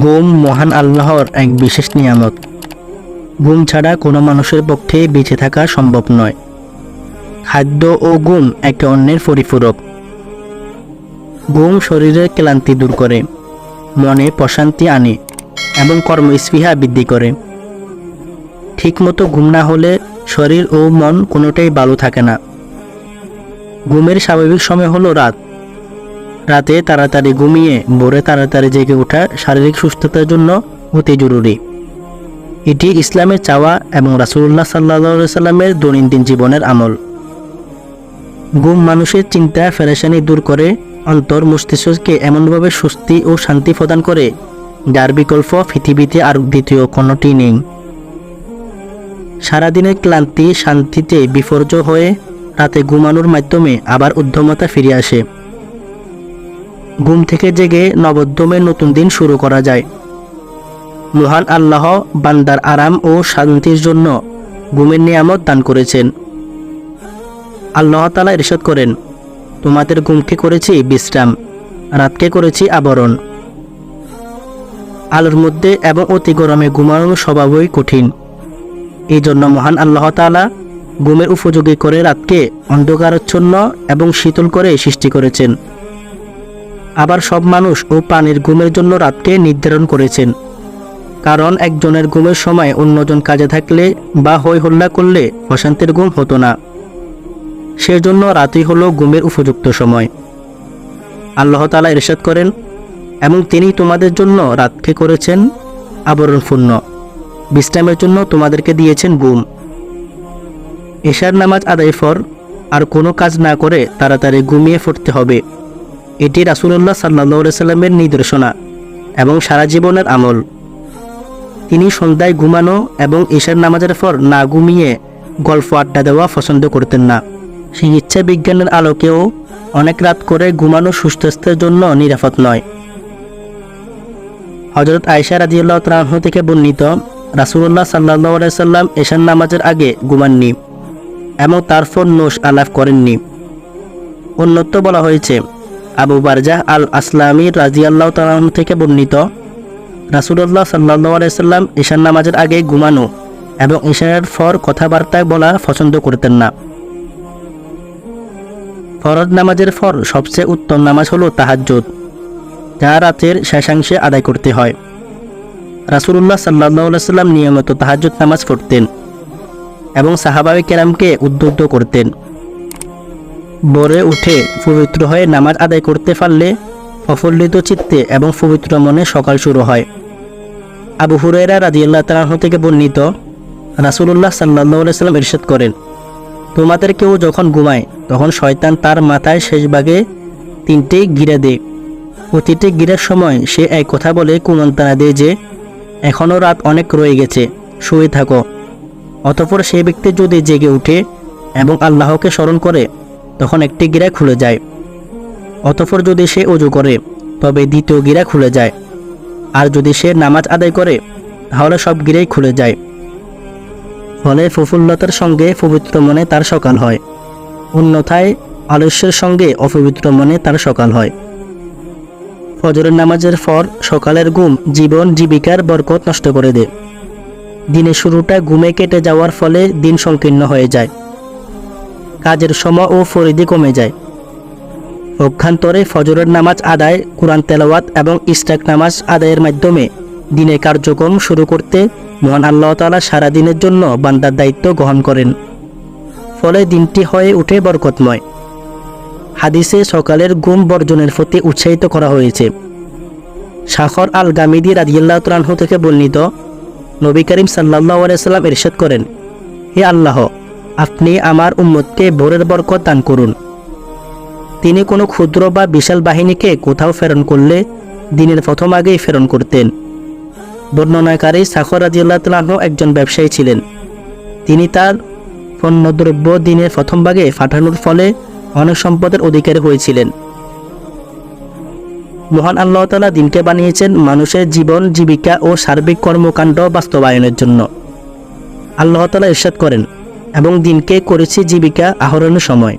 ঘুম মহান আল্লাহর এক বিশেষ নিয়ামত। ঘুম ছাড়া কোনো মানুষের পক্ষে বেঁচে থাকা সম্ভব নয়। খাদ্য ও ঘুম একে অন্যের পরিপূরক। ঘুম শরীরের ক্লান্তি দূর করে, মনে প্রশান্তি আনে এবং কর্মস্পৃহা বৃদ্ধি করে। ঠিকমতো ঘুম না হলে শরীর ও মন কোনোটাই ভালো থাকে না। ঘুমের স্বাভাবিক সময় হলো রাত। রাতে তাড়াতাড়ি ঘুমিয়ে ভোরে তাড়াতাড়ি জেগে ওঠা শারীরিক সুস্থতার জন্য অতি জরুরি। এটি ইসলামের চাওয়া এবং রাসুল্লাহ সাল্লা সাল্লামের দৈনন্দিন জীবনের আমল। ঘুম মানুষের চিন্তা, ফেরেশানি দূর করে, অন্তর মস্তিষ্ককে এমনভাবে স্বস্তি ও শান্তি প্রদান করে, যার বিকল্প পৃথিবীতে আর দ্বিতীয় কোনোটি নেই। সারাদিনের ক্লান্তি শান্তিতে বিপর্য হয়ে রাতে ঘুমানোর মাধ্যমে আবার উদ্যমতা ফিরে আসে। ঘুম থেকে জেগে নবদ্যমে নতুন দিন শুরু করা যায়। মহান আল্লাহ বান্দার আরাম ও শান্তির জন্য ঘুমের নিয়ামত দান করেছেন। আল্লাহ তালা ইরশাদ করেন, তোমাদের ঘুমকে করেছি বিশ্রাম, রাতকে করেছি আবরণ। আলোর মধ্যে এবং অতি গরমে ঘুমানো স্বভাবই কঠিন। এই জন্য মহান আল্লাহ তালা ঘুমের উপযোগী করে রাতকে অন্ধকারচ্ছন্ন এবং শীতল করে সৃষ্টি করেছেন। আবার সব মানুষ ও প্রাণীর ঘুমের জন্য রাতকে নির্ধারণ করেছেন। কারণ একজনের ঘুমের সময় অন্যজন কাজে থাকলে বা হই হল্লা করলে প্রশান্তির ঘুম হতো না। সেজন্য রাতই হলো ঘুমের উপযুক্ত সময়। আল্লাহ তালা ইরশাদ করেন, এবং তিনি তোমাদের জন্য রাতকে করেছেন আবরণপূর্ণ। বিশ্রামের জন্য তোমাদেরকে দিয়েছেন ঘুম। এশার নামাজ আদায় ফর আর কোনো কাজ না করে তাড়াতাড়ি ঘুমিয়ে পড়তে হবে। এটি রাসুল্লাহ সাল্লাহ সাল্লামের নির্দেশনা এবং সারা জীবনের আমল। তিনি সন্ধ্যায় ঘুমানো এবং ঈশার নামাজের পর না ঘুমিয়ে গল্প আড্ডা দেওয়া পছন্দ করতেন না। চিকিৎসা বিজ্ঞানের আলোকেও অনেক রাত করে ঘুমানো সুস্বাস্থ্যের জন্য নিরাপদ নয়। হজরত আয়সা রাজিউল্লাহ ত্রাহ থেকে বর্ণিত রাসুল্লাহ সাল্লাহ সাল্লাম এশার নামাজের আগে ঘুমাননি এবং তারপর নোশ আলাপ করেননি। অন্যত্র বলা হয়েছে আবু বারজাহ আল আসলামী রাজিয়াল্লাহ তালাহ থেকে বর্ণিত। রাসুল্লাহ সাল্লাহ আলাইসাল্লাম ঈশান নামাজের আগে ঘুমানো এবং ঈশানের ফর কথাবার্তায় বলা পছন্দ করতেন না। ফরজ নামাজের ফর সবচেয়ে উত্তম নামাজ হলো তাহাজ্জুদ, যা রাতের শেষাংশে আদায় করতে হয়। রাসুল্লাহ সাল্লাহ নিয়মিত তাহাজ্জুদ নামাজ পড়তেন এবং সাহাবাই কেরামকে উদ্বুদ্ধ করতেন। ভোরে উঠে পবিত্র হয়ে নামাজ আদায় করতে পারলে প্রফুল্লিত চিত্তে এবং পবিত্র মনে সকাল শুরু হয়। আবু হুরাইরা রাজিয়াল্লাহ তালাহ থেকে বর্ণিত রাসুল্লাহ সাল্লাহ সাল্লাম ইরশাদ করেন, তোমাদের কেউ যখন ঘুমায়, তখন শয়তান তার মাথায় শেষ ভাগে তিনটে গিরা দেয়। প্রতিটি গিরার সময় সে এক কথা বলে কুমন্তানা দেয় যে এখনও রাত অনেক রয়ে গেছে, শুয়ে থাকো। অতপর সে ব্যক্তি যদি জেগে উঠে এবং আল্লাহকে স্মরণ করে তখন একটি গিরা খুলে যায়। অতপর যদি সে অজু করে, তবে দ্বিতীয় গিরা খুলে যায়। আর যদি সে নামাজ আদায় করে, তাহলে সব গিরাই খুলে যায়। ফলে প্রফুল্লতার সঙ্গে পবিত্র মনে তার সকাল হয়। অন্যথায় আলস্যের সঙ্গে অপবিত্র মনে তার সকাল হয়। ফজরের নামাজের পর সকালের ঘুম জীবন জীবিকার বরকত নষ্ট করে দেয়। দিনের শুরুটা ঘুমে কেটে যাওয়ার ফলে দিন সংকীর্ণ হয়ে যায়। কাজের সময় ও ফরিদি কমে যায়। পক্ষান্তরে ফজরের নামাজ আদায়, কোরআন তেলাওয়াত এবং ইস্টাক নামাজ আদায়ের মাধ্যমে দিনে কার্যক্রম শুরু করতে মহান আল্লাহ তালা সারা দিনের জন্য বান্দার দায়িত্ব গ্রহণ করেন। ফলে দিনটি হয়ে উঠে বরকতময়। হাদিসে সকালের ঘুম বর্জনের প্রতি উৎসাহিত করা হয়েছে। শাখর আল গামিদি রাজিয়াল্লাহ তালাহু থেকে বর্ণিত নবী করিম সাল্লাহ আলাইসাল্লাম ইরশাদ করেন, হে আল্লাহ আপনি আমার উম্মতকে ভোরের বরকত দান করুন। তিনি কোনো ক্ষুদ্র বা বিশাল বাহিনীকে কোথাও প্রেরণ করলে দিনের প্রথম আগেই প্রেরণ করতেন। বর্ণনাকারী সাখর রাজিউল্লাহ একজন ব্যবসায়ী ছিলেন। তিনি তার পণ্যদ্রব্য দিনের প্রথম ভাগে পাঠানোর ফলে অনেক সম্পদের অধিকারী হয়েছিলেন। মহান আল্লাহ তালা দিনকে বানিয়েছেন মানুষের জীবন, জীবিকা ও সার্বিক কর্মকাণ্ড বাস্তবায়নের জন্য। আল্লাহ তালা করেন এবং দিনকে করেছি জীবিকা আহরণের সময়।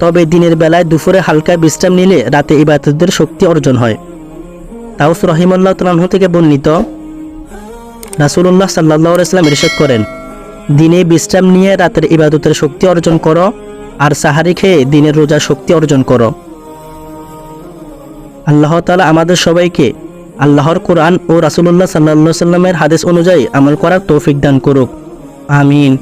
তবে দিনের বেলায় দুপুরে হালকা বিশ্রাম নিলে রাতে ইবাদতদের শক্তি অর্জন হয়। তাউস রহিমুল্লাহ তালাহ থেকে বর্ণিত রাসুল্লাহ সাল্লাহ ইসলাম ইরশাদ করেন, দিনে বিশ্রাম নিয়ে রাতের ইবাদতের শক্তি অর্জন করো, আর সাহারি খেয়ে দিনের রোজা শক্তি অর্জন করো। আল্লাহ তালা আমাদের সবাইকে আল্লাহর কোরআন ও রাসুলুল্লাহ সাল্লাহ সাল্লামের হাদিস অনুযায়ী আমল করার তৌফিক দান করুক। আমিন।